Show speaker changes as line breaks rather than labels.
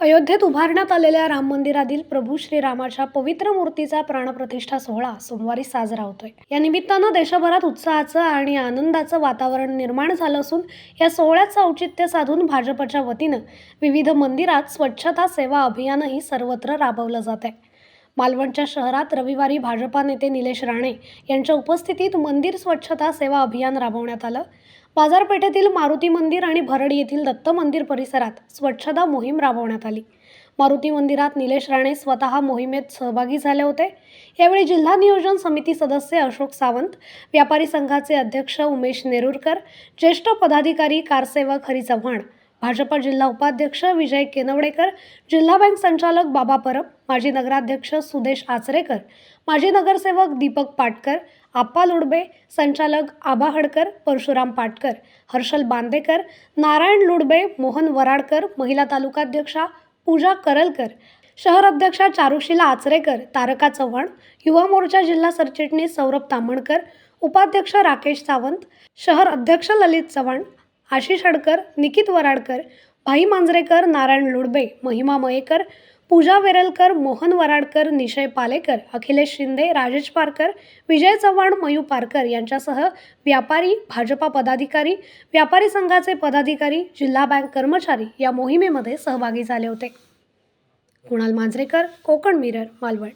अयोध्येत उभारण्यात आलेल्या राम मंदिरातील प्रभू श्रीरामाच्या पवित्र मूर्तीचा प्राणप्रतिष्ठा सोहळा सोमवारी साजरा होतोय. या निमित्तानं देशभरात उत्साहाचं आणि आनंदाचं वातावरण निर्माण झालं असून या सोहळ्याचं औचित्य साधून भाजपच्या वतीनं विविध मंदिरात स्वच्छता सेवा अभियानही सर्वत्र राबवलं जात आहे मालवणच्या शहरात रविवारी भाजपा नेते निलेश राणे यांच्या उपस्थितीत मंदिर स्वच्छता सेवा अभियान राबवण्यात आलं. बाजारपेठेतील मारुती मंदिर आणि भरड येथील दत्त मंदिर परिसरात स्वच्छता मोहीम राबवण्यात आली. मारुती मंदिरात निलेश राणे स्वतः मोहिमेत सहभागी झाले होते. यावेळी जिल्हा नियोजन समिती सदस्य अशोक सावंत व्यापारी संघाचे अध्यक्ष उमेश नेरुरकर ज्येष्ठ पदाधिकारी कारसेवक हरी चव्हाण भाजपा जिल्हा उपाध्यक्ष विजय केनवडेकर जिल्हा बँक संचालक बाबा परब माजी नगराध्यक्ष सुदेश आचरेकर माजी नगरसेवक दीपक पाटकर आप्पा लुडबे संचालक आबा हडकर परशुराम पाटकर हर्षल बांदेकर नारायण लुडबे मोहन वराडकर महिला तालुकाध्यक्षा पूजा करलकर शहर अध्यक्षा चारुशिला आचरेकर तारका चव्हाण युवा मोर्चा जिल्हा सरचिटणीस सौरभ तामणकर उपाध्यक्ष राकेश सावंत शहर अध्यक्ष ललित चव्हाण आशिष हडकर निकित वराडकर भाई मांजरेकर नारायण लुडबे महिमा मयेकर पूजा वेरलकर मोहन वराडकर निशय पालेकर अखिलेश शिंदे राजेश पारकर विजय चव्हाण मयू पारकर यांच्यासह व्यापारी भाजपा पदाधिकारी व्यापारी संघाचे पदाधिकारी जिल्हा बँक कर्मचारी या मोहिमेमध्ये सहभागी झाले होते. कुणाल मांजरेकर कोकण मिरर मालवण.